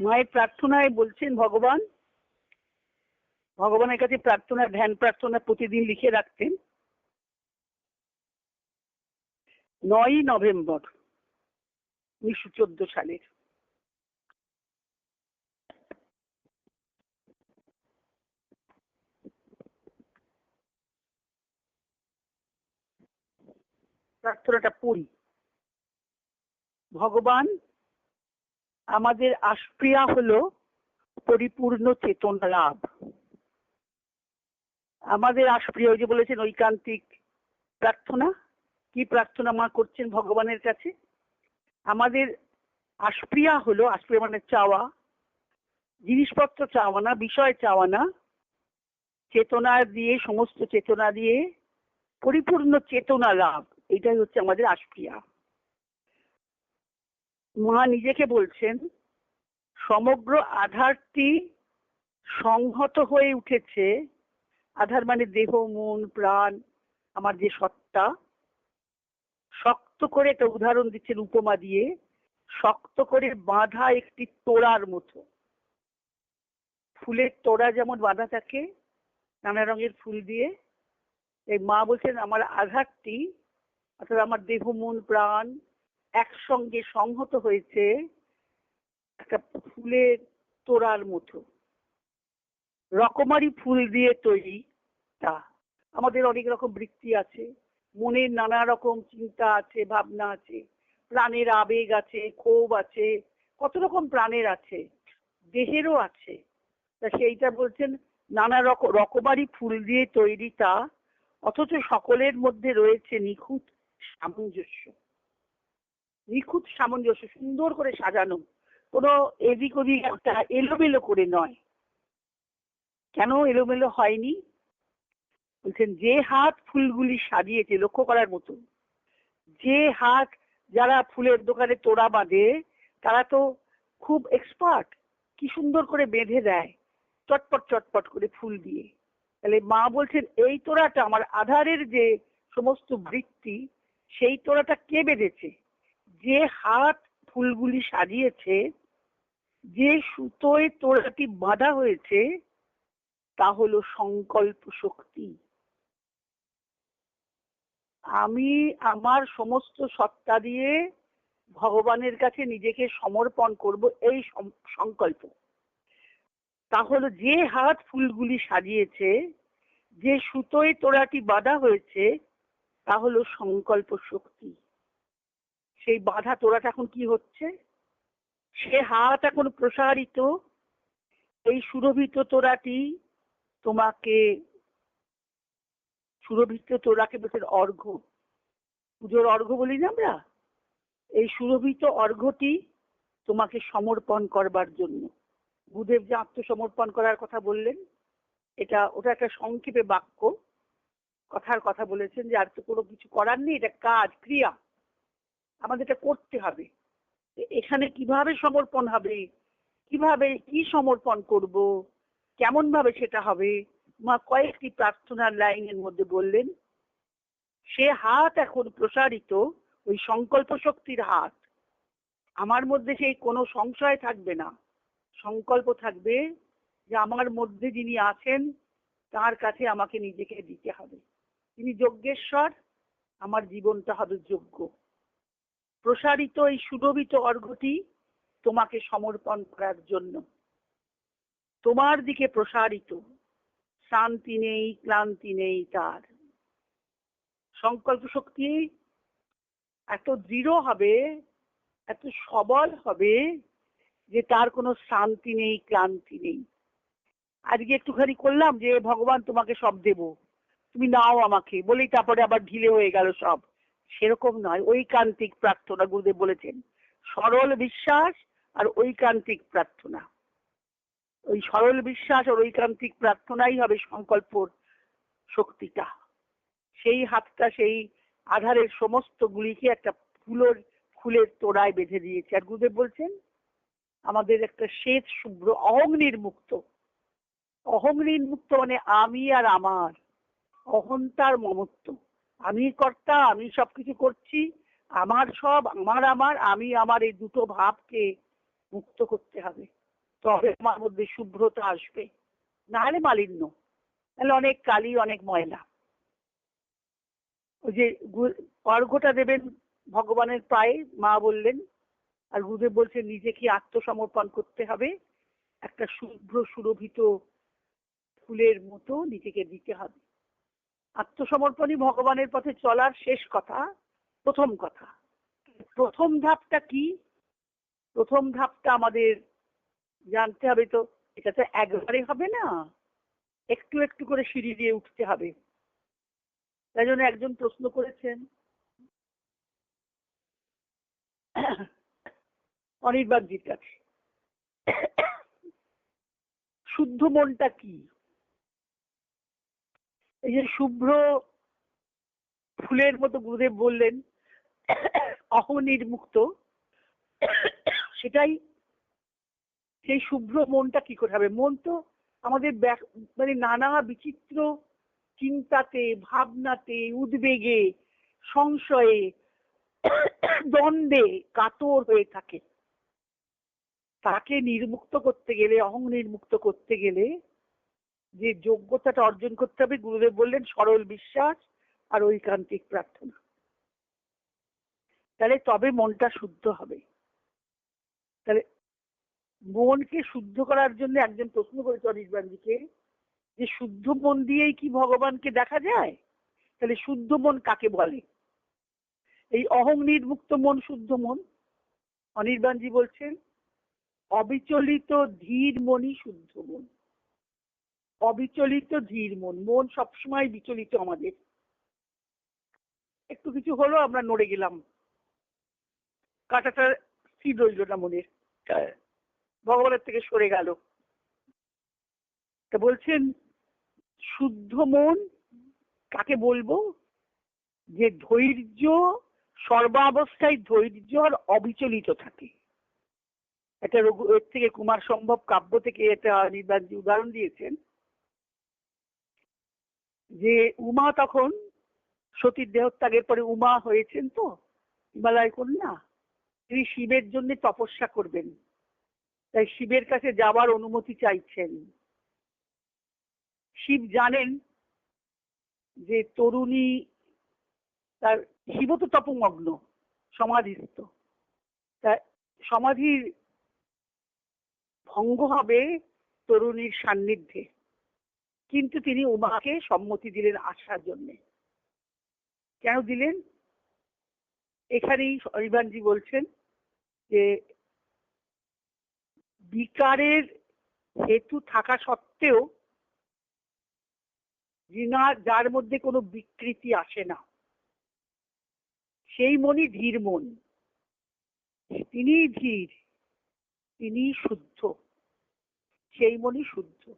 মায়ের প্রার্থনায় বলছেন, ভগবান, ভগবানের কাছে প্রার্থনা, ধ্যান প্রার্থনা প্রতিদিন লিখে রাখতেন। নয়ই নভেম্বর উনিশশো চোদ্দ সালের। প্রার্থনাটা পড়ি। ভগবান আমাদের আশপ্রিয়া হলো পরিপূর্ণ চেতনা লাভ। আমাদের আশপ্রিয়া যে বলেছেন ঐকান্তিক প্রার্থনা। কি প্রার্থনা মা করছেন ভগবানের কাছে? আমাদের আশপ্রিয়া হলো আশপ্রিয়া মানে চাওয়া, জিনিসপত্র চাওয়া না, বিষয় চাওয়া না, চেতনা দিয়ে, সমস্ত চেতনা দিয়ে পরিপূর্ণ চেতনা লাভ। এটাই হচ্ছে আমাদের আশপ্রিয়া মা নিজেকে বলছেন, সমগ্র আধারটি সংহত হয়ে উঠেছে। আধার মানে দেহ, মন, প্রাণ, আমার যে সত্তা। শক্ত করে একটা উদাহরণ দিচ্ছেন উপমা দিয়ে, শক্ত করে বাঁধা একটি তোড়ার মতো। ফুলের তোড়া যেমন বাঁধা থাকে, নানা রঙের ফুল দিয়ে, এই মা বলছেন, আমার আঘাতটি অর্থাৎ আমার দেহ, মন, প্রাণ একসঙ্গে সংহত হয়েছে একটা ফুলের তোড়ার মতো। রকমারি ফুল দিয়ে তৈরি তা। আমাদের অনেক রকম বৃত্তি আছে। মনের নানা রকম চিন্তা আছে, ভাবনা আছে। প্রাণের আবেগ আছে, ক্ষোভ আছে, কত রকম প্রাণের আছে, দেহেরও আছে। তা সেইটা বলছেন, নানা রকম রকমারি ফুল দিয়ে তৈরি তা, অথচ সকলের মধ্যে রয়েছে নিখুঁত সামঞ্জস্য। নিখুঁত সামঞ্জস্য, সুন্দর করে সাজানো। কোনো এদিক ওদিক একটা এলোমেলো করে নয়। কেন এলোমেলো হয়নি? বলছেন, যে হাত ফুলগুলি সাজিয়েছে, লক্ষ্য করার মতো। যে হাত যারা ফুলের দোকানে তোড়া বাঁধে, তারা তো খুব এক্সপার্ট কি সুন্দর করে বেঁধে দেয়, চটপট চটপট করে ফুল দিয়ে। তাহলে মা বলছেন, এই তোড়াটা আমার আধারের যে সমস্ত বৃত্তি, সেই তোড়াটা কে বেঁধেছে? যে হাত ফুলগুলি সাজিয়েছে, যে সুতোয় তোড়াটি বাঁধা হয়েছে, তা হলো সংকল্প শক্তি। আমি আমার সমস্ত সত্তা দিয়ে ভগবানের কাছে নিজেকে সমর্পণ করব এই সংকল্প। তাহলে যে হাত ফুলগুলি সাজিয়েছে, যে সুতোয় তোড়াটি বাঁধা হয়েছে, তা হলো সংকল্প শক্তি। সেই বাঁধা তোড়াটা এখন কি হচ্ছে? সে হাত এখন প্রসারিত, এই সুরভিত তোড়াটি তোমাকে, সুরভিত তোরাকে বলছেন অর্ঘ পুজোর অর্ঘ বলি না আমরা? এই সুরভিত অর্ঘটি তোমাকে সমর্পণ করবার জন্য। গুরুদেব যে আত্মসমর্পণ করার কথা বললেন, এটা, ওটা একটা সংক্ষেপে বাক্য। কথার কথা বলেছেন যে আর তো কোনো কিছু করার নেই, এটা কাজ, ক্রিয়া। আমাদের এটা করতে হবে। এখানে কীভাবে সমর্পণ হবে? কীভাবে কি সমর্পণ করব? কেমন ভাবে সেটা হবে? মা কয়েকটি প্রার্থনার লাইনের মধ্যে বললেন, সে হাত এখন প্রসারিত ওই সংকল্প শক্তির হাত। আমার মধ্যে সেই কোনো সংশয় থাকবে না। সংকল্প থাকবে যে আমার মধ্যে যিনি আছেন, তার কাছে আমাকে নিজেকে দিতে হবে। তিনি যজ্ঞেশ্বর, আমার জীবনটা হবে যোগ্য প্রসারিত এই সুরভিত অর্ঘটি তোমাকে সমর্পণ করার জন্য। তোমার দিকে প্রসারিত। শান্তি নেই, ক্লান্তি নেই তার। সংকল্প শক্তি এত দৃঢ় হবে, এত সবল হবে যে তার কোনো শান্তি নেই, ক্লান্তি নেই। আজকে একটুখানি করলাম যে, ভগবান তোমাকে সব দেব। তুমি নাও আমাকে। বলেই তারপরে আবার ঢিলে হয়ে গেল সব। সেরকম নয়। ঐকান্তিক প্রার্থনা গুরুদেব বলেছেন। সরল বিশ্বাস আর ঐকান্তিক প্রার্থনা। ওই সরল বিশ্বাস আর ঐকান্তিক প্রার্থনাই হবে সংকল্পর শক্তিটা। সেই হাতটা, সেই আধারের সমস্ত গুলিকে একটা ফুলের ফুলের তোড়ায় বেঁধে দিয়েছে। আর গুরুদেব বলছেন, আমাদের একটা শ্বেত শুভ্র অহং নির্মুক্ত অহং নির্মুক্ত মানে আমি আর আমার। অহংতার মমত্ব। আমি কর্তা, আমি সবকিছু করছি। আমার সব, আমার আমার, আমি আমার এই দুটো ভাবকে মুক্ত করতে হবে। তবে আমার মধ্যে শুভ্রতা আসবে। না হলে মালিন্য। তাহলে অনেক কালি, অনেক ময়লা। ওই যে অর্ঘটা দেবেন ভগবানের পায়ে, মা বললেন, আর গুরুদেব বলছেন নিজেকে আত্মসমর্পণ করতে হবে? একটা শুভ্র সুরভিত ফুলের মতো নিজেকে দিতে হবে। আত্মসমর্পণই ভগবানের পথে চলার শেষ কথা, প্রথম কথা। প্রথম ধাপটা কি? প্রথম ধাপটা আমাদের জানতে হবে তো, এটা তো একবারে হবে না। একটু একটু করে সিঁড়ি দিয়ে উঠতে হবে। তাই জন্য একজন প্রশ্ন করেছেন অনির্বাণজির কাছে শুদ্ধ মনটা কি? এই যে শুভ্র ফুলের মতো গুরুদেব বললেন, অহনির্মুক্ত। সেটাই সেই শুভ্র মনটা কি করে হবে? মন তো আমাদের মানে নানা বিচিত্র চিন্তাতে, ভাবনাতে, উদ্বেগে, সংশয়ে, দ্বন্দ্বে কাতর হয়ে থাকে। তাকে নির্মুক্ত করতে গেলে অহং নির্মুক্ত করতে গেলে যে যোগ্যতাটা অর্জন করতে হবে, গুরুদেব বললেন, সরল বিশ্বাস আর ঐকান্তিক প্রার্থনা। তাহলে তবে মনটা শুদ্ধ হবে। তাহলে মনকে শুদ্ধ করার জন্য একজন প্রশ্ন করেছে অনির্বাণজিকে যে শুদ্ধ মন দিয়েই কি ভগবানকে দেখা যায়? তাহলে শুদ্ধ মন কাকে বলে? এই অহং নির্মুক্ত মন শুদ্ধ মন। অনির্বাণজি বলছেন, অবিচলিত ধীর মনই শুদ্ধ মন। অবিচলিত ধীর মন। মন সবসময় বিচলিত আমাদের। একটু কিছু হলো আমরা নড়ে গেলাম। কাঁটাটা স্থির রইল না মনের। ভগবানের থেকে সরে গেল। তা বলছেন, শুদ্ধ মন কাকে বলব? যে ধৈর্য, সর্বাবস্থায় ধৈর্য আর অবিচলিত থাকে। এটা রঘু, এর থেকে কুমার সম্ভব কাব্য থেকে এটা নির্বাণজি উদাহরণ দিয়েছেন। যে উমা তখন সতীর দেহত্যাগের পরে উমা হয়েছেন তো? হিমালয় কন্যা। তিনি শিবের জন্য তপস্যা করবেন। তাই শিবের কাছে যাবার অনুমতি চাইছেন। শিব জানেন যে তরুণী তার শিব তো তপমগ্ন, সমাধিস্থ। তা সমাধির ভঙ্গ হবে তরুণীর সান্নিধ্যে। কিন্তু তিনি উমাকে সম্মতি দিলেন আসার জন্যে। কেন দিলেন? এখানেই অরিবানজি বলছেন যে, বিকারের হেতু থাকা সত্ত্বেও যিনা যার মধ্যে কোনো বিকৃতি আসে না। সেই মনই ধীর মন। তিনি ধীর তিনি শুদ্ধ। সেই মনই শুদ্ধ।